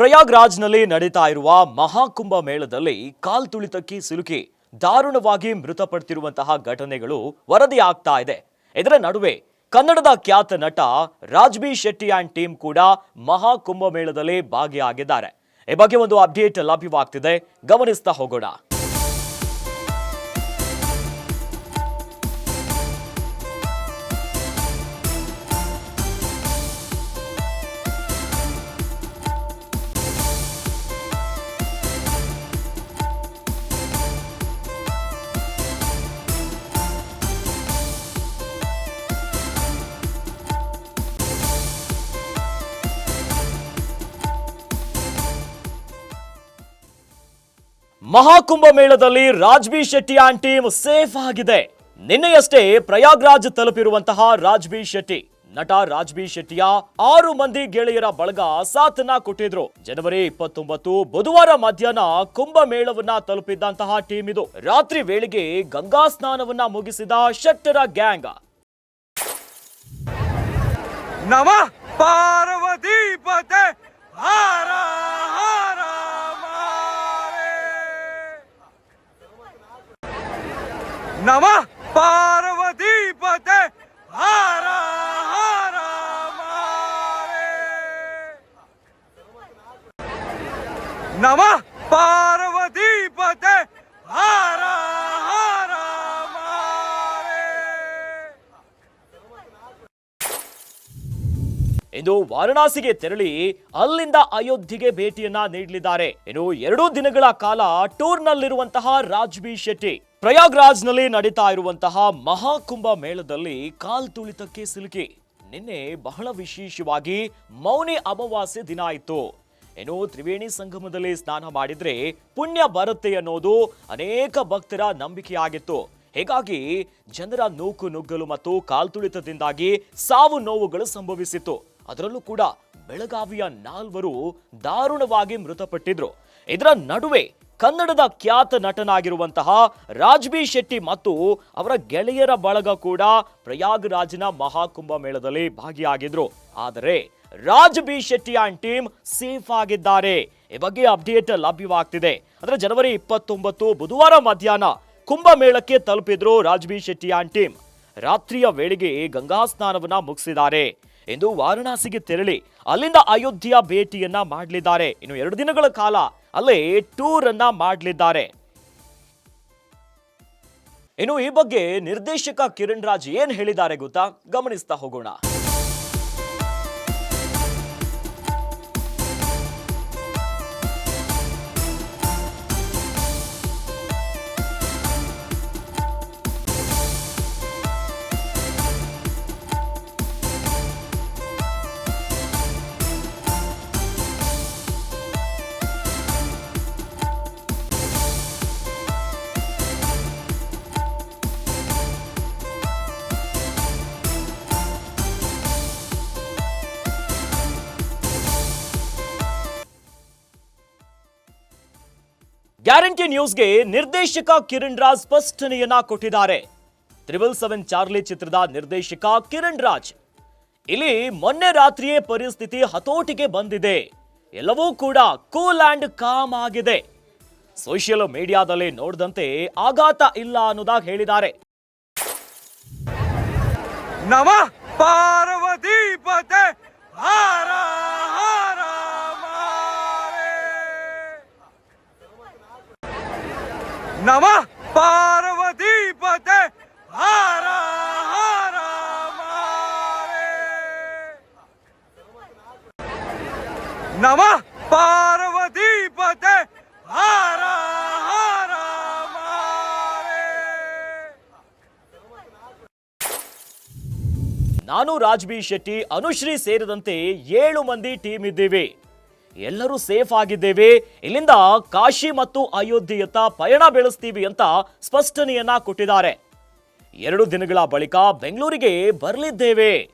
ಪ್ರಯಾಗ್ರಾಜ್ನಲ್ಲಿ ನಡೀತಾ ಇರುವ ಮಹಾಕುಂಭ ಮೇಳದಲ್ಲಿ ಕಾಲ್ತುಳಿತಕ್ಕೆ ಸಿಲುಕಿ ದಾರುಣವಾಗಿ ಮೃತಪಡ್ತಿರುವಂತಹ ಘಟನೆಗಳು ವರದಿ ಆಗ್ತಾ ಇದೆ. ಇದರ ನಡುವೆ ಕನ್ನಡದ ಖ್ಯಾತ ನಟ ರಾಜ್ಬಿ ಶೆಟ್ಟಿ ಆ್ಯಂಡ್ ಟೀಮ್ ಕೂಡ ಮಹಾಕುಂಭ ಮೇಳದಲ್ಲಿ ಭಾಗಿಯಾಗಿದ್ದಾರೆ. ಈ ಬಗ್ಗೆ ಒಂದು ಅಪ್ಡೇಟ್ ಲಭ್ಯವಾಗ್ತಿದೆ. ಗಮನಿಸ್ತಾ ಹೋಗೋಣ. ಮಹಾಕುಂಭ ಮೇಳದಲ್ಲಿ Raj B Shetty and team safe ಆಗಿದೆ. ನಿನ್ನೆಯಷ್ಟೇ ಪ್ರಯಾಗ್ರಾಜ್ ತಲುಪಿರುವಂತಹ ರಾಜ್ಬಿ ಶೆಟ್ಟಿ. ನಟ ರಾಜ್ಬಿ ಶೆಟ್ಟಿಯ ಆರು ಮಂದಿ ಗೆಳೆಯರ ಬಳಗ ಸಾಥ್ನ ಕೊಟ್ಟಿದ್ರು. ಜನವರಿ ಇಪ್ಪತ್ತೊಂಬತ್ತು ಬುಧವಾರ ಮಧ್ಯಾಹ್ನ ಕುಂಭ ಮೇಳವನ್ನ ತಲುಪಿದ್ದಂತಹ ಟೀಮ್ ಇದು. ರಾತ್ರಿ ವೇಳೆಗೆ ಗಂಗಾ ಸ್ನಾನವನ್ನ ಮುಗಿಸಿದ ಶೆಟ್ಟರ ಗ್ಯಾಂಗ್. ನಮ ಪಾರ್ವತೀಪತೆ ಹಾರ ಹಾರ ಮಾರೆ ನಮಃ ಪಾರ್ವತೀಪತೆ ಹಾರ ಹಾರ ಮಾರೆ ನಮಃ ಪಾರ್ವತೀಪತೆ ಹಾರ ಹಾರ ಇಂದು ವಾರಣಾಸಿಗೆ ತೆರಳಿ ಅಲ್ಲಿಂದ ಅಯೋಧ್ಯೆಗೆ ಭೇಟಿಯನ್ನ ನೀಡಲಿದ್ದಾರೆ. ಇನ್ನು ಎರಡು ದಿನಗಳ ಕಾಲ ಟೂರ್ನಲ್ಲಿರುವಂತಹ ರಾಜ್ಬಿ ಶೆಟ್ಟಿ. ಪ್ರಯಾಗ್ರಾಜ್ನಲ್ಲಿ ನಡೀತಾ ಇರುವಂತಹ ಮಹಾಕುಂಭ ಮೇಳದಲ್ಲಿ ಕಾಲ್ತುಳಿತಕ್ಕೆ ಸಿಲುಕಿ. ನಿನ್ನೆ ಬಹಳ ವಿಶೇಷವಾಗಿ ಮೌನಿ ಅಮಾವಾಸ್ಯೆ ದಿನ ಇತ್ತು. ಏನು ತ್ರಿವೇಣಿ ಸಂಗಮದಲ್ಲಿ ಸ್ನಾನ ಮಾಡಿದ್ರೆ ಪುಣ್ಯ ಬರುತ್ತೆ ಅನ್ನೋದು ಅನೇಕ ಭಕ್ತರ ನಂಬಿಕೆಯಾಗಿತ್ತು. ಹೀಗಾಗಿ ಜನರ ನೂಕು ನುಗ್ಗಲು ಮತ್ತು ಕಾಲ್ತುಳಿತದಿಂದಾಗಿ ಸಾವು ನೋವುಗಳು ಸಂಭವಿಸಿತ್ತು. ಅದರಲ್ಲೂ ಕೂಡ ಬೆಳಗಾವಿಯ ನಾಲ್ವರು ದಾರುಣವಾಗಿ ಮೃತಪಟ್ಟಿದ್ರು. ಇದರ ನಡುವೆ ಕನ್ನಡದ ಖ್ಯಾತ ನಟನಾಗಿರುವಂತಹ ರಾಜ್ಬಿ ಶೆಟ್ಟಿ ಮತ್ತು ಅವರ ಗೆಳೆಯರ ಬಳಗ ಕೂಡ ಪ್ರಯಾಗ್ರಾಜ್ನ ಮಹಾಕುಂಭ ಮೇಳದಲ್ಲಿ ಭಾಗಿಯಾಗಿದ್ರು. ಆದರೆ Raj B Shetty and team safe ಆಗಿದ್ದಾರೆ. ಈ ಬಗ್ಗೆ ಅಪ್ಡೇಟ್ ಲಭ್ಯವಾಗ್ತಿದೆ. ಅಂದ್ರೆ ಜನವರಿ ಇಪ್ಪತ್ತೊಂಬತ್ತು ಬುಧವಾರ ಮಧ್ಯಾಹ್ನ ಕುಂಭಮೇಳಕ್ಕೆ ತಲುಪಿದ್ರು Raj B Shetty and team. ರಾತ್ರಿಯ ವೇಳೆಗೆ ಗಂಗಾ ಸ್ನಾನವನ್ನ ಮುಗಿಸಿದ್ದಾರೆ. ಎಂದು ವಾರಣಾಸಿಗೆ ತೆರಳಿ ಅಲ್ಲಿಂದ ಅಯೋಧ್ಯೆಯ ಭೇಟಿಯನ್ನ ಮಾಡಲಿದ್ದಾರೆ. ಇನ್ನು ಎರಡು ದಿನಗಳ ಕಾಲ ಅಲ್ಲೇ ಟೂರ್ ಅನ್ನ ಮಾಡಲಿದ್ದಾರೆ. ಇನ್ನು ಈ ಬಗ್ಗೆ ನಿರ್ದೇಶಕ ಕಿರಣ್ ರಾಜ್ ಏನ್ ಹೇಳಿದ್ದಾರೆ ಗೊತ್ತಾ? ಗಮನಿಸ್ತಾ ಹೋಗೋಣ. ಗ್ಯಾರಂಟಿ ನ್ಯೂಸ್ಗೆ ನಿರ್ದೇಶಕ ಕಿರಣ್ ರಾಜ್ ಸ್ಪಷ್ಟನೆಯನ್ನ ಕೊಟ್ಟಿದ್ದಾರೆ? ತ್ರಿಬಲ್ ಸೆವೆನ್ ಚಾರ್ಲಿ ಚಿತ್ರದ ನಿರ್ದೇಶಕ ಕಿರಣ್ ರಾಜ್. ಇಲ್ಲಿ ಮೊನ್ನೆ ರಾತ್ರಿಯೇ ಪರಿಸ್ಥಿತಿ ಹತೋಟಿಗೆ ಬಂದಿದೆ. ಎಲ್ಲವೂ ಕೂಡ ಕೂಲ್ ಆ್ಯಂಡ್ ಕಾಮ್ ಆಗಿದೆ. ಸೋಷಿಯಲ್ ಮೀಡಿಯಾದಲ್ಲಿ ನೋಡಿದಂತೆ ಆಘಾತ ಇಲ್ಲ ಅನ್ನೋದಾಗಿ ಹೇಳಿದ್ದಾರೆ. ನಮಃ ಪಾರ್ವತೀಪತೆ ಹಾರ ಹಾರ ಮಾರೆ ನಮಃ ಪಾರ್ವತೀಪತೆ ಹಾರ ಹಾರ ನಮ ಪಾರ್ವತಿ ಪತೆ, ಹಾರ ಹಾರ ನಾನು ರಾಜ್ಬಿ ಶೆಟ್ಟಿ, ಅನುಶ್ರೀ ಸೇರಿದಂತೆ ಏಳು ಮಂದಿ ಟೀಮ್ ಇದ್ದೀವಿ. ಎಲ್ಲರೂ ಸೇಫ್ ಆಗಿದ್ದೇವೆ. ಇಲ್ಲಿಂದ ಕಾಶಿ ಮತ್ತು ಅಯೋಧ್ಯೆಯತ್ತ ಪಯಣ ಬೆಳೆಸ್ತೀವಿ ಅಂತ ಸ್ಪಷ್ಟನೆಯನ್ನ ಕೊಟ್ಟಿದ್ದಾರೆ. ಎರಡು ದಿನಗಳ ಬಳಿಕ ಬೆಂಗಳೂರಿಗೆ ಬರಲಿದ್ದೇವೆ.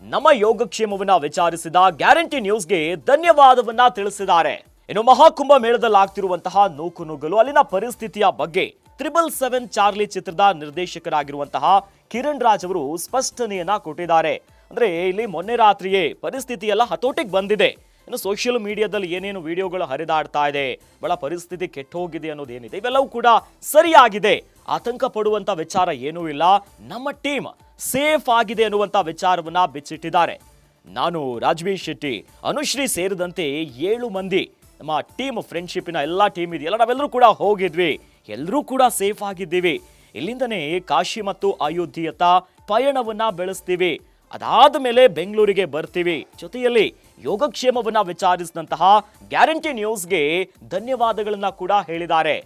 ನಮ್ಮ ಯೋಗಕ್ಷೇಮವನ್ನ ವಿಚಾರಿಸಿದ ಗ್ಯಾರಂಟಿ ನ್ಯೂಸ್ಗೆ ಧನ್ಯವಾದವನ್ನ ತಿಳಿಸಿದ್ದಾರೆ. ಇನ್ನು ಮಹಾಕುಂಭ ಮೇಳದಲ್ಲಿ ಆಗ್ತಿರುವಂತಹ ನೂಕು ನುಗ್ಗಲು ಅಲ್ಲಿನ ಪರಿಸ್ಥಿತಿಯ ಬಗ್ಗೆ ತ್ರಿಬಲ್ ಸೆವೆನ್ ಚಾರ್ಲಿ ಚಿತ್ರದ ನಿರ್ದೇಶಕರಾಗಿರುವಂತಹ ಕಿರಣ್ ರಾಜ್ ಅವರು ಸ್ಪಷ್ಟನೆಯನ್ನ ಕೊಟ್ಟಿದ್ದಾರೆ. ಅಂದ್ರೆ ಇಲ್ಲಿ ಮೊನ್ನೆ ರಾತ್ರಿಯೇ ಪರಿಸ್ಥಿತಿ ಎಲ್ಲ ಹತೋಟಿಗೆ ಬಂದಿದೆ. ಇನ್ನು ಸೋಷಿಯಲ್ ಮೀಡಿಯಾದಲ್ಲಿ ಏನೇನು ವಿಡಿಯೋಗಳು ಹರಿದಾಡ್ತಾ ಇದೆ, ಬಹಳ ಪರಿಸ್ಥಿತಿ ಕೆಟ್ಟ ಹೋಗಿದೆ ಅನ್ನೋದೇನಿದೆ, ಇವೆಲ್ಲವೂ ಕೂಡ ಸರಿಯಾಗಿದೆ. ಆತಂಕ ಪಡುವಂಥ ವಿಚಾರ ಏನೂ ಇಲ್ಲ. ನಮ್ಮ ಟೀಮ್ ಸೇಫ್ ಆಗಿದೆ ಅನ್ನುವಂತ ವಿಚಾರವನ್ನ ಬಿಚ್ಚಿಟ್ಟಿದ್ದಾರೆ. ನಾನು ರಾಜ್ವೀರ್ ಶೆಟ್ಟಿ, ಅನುಶ್ರೀ ಸೇರಿದಂತೆ ಏಳು ಮಂದಿ ನಮ್ಮ ಟೀಮ್ ಫ್ರೆಂಡ್ಶಿಪ್ಪಿನ ಎಲ್ಲ ಟೀಮ್ ಇದೆಯಲ್ಲ, ನಾವೆಲ್ಲರೂ ಕೂಡ ಹೋಗಿದ್ವಿ. ಎಲ್ಲರೂ ಕೂಡ ಸೇಫ್ ಆಗಿದ್ದೀವಿ. ಇಲ್ಲಿಂದನೇ ಕಾಶಿ ಮತ್ತು ಅಯೋಧ್ಯೆಯತ್ತ ಪಯಣವನ್ನ ಬೆಳೆಸ್ತೀವಿ. ಅದಾದ ಮೇಲೆ ಬೆಂಗಳೂರಿಗೆ ಬರ್ತೀವಿ. ಜೊತೆಯಲ್ಲಿ ಯೋಗಕ್ಷೇಮವನ್ನ ವಿಚಾರಿಸಿದಂತಹ ಗ್ಯಾರಂಟಿ ನ್ಯೂಸ್ಗೆ ಧನ್ಯವಾದಗಳನ್ನ ಕೂಡ ಹೇಳಿದ್ದಾರೆ.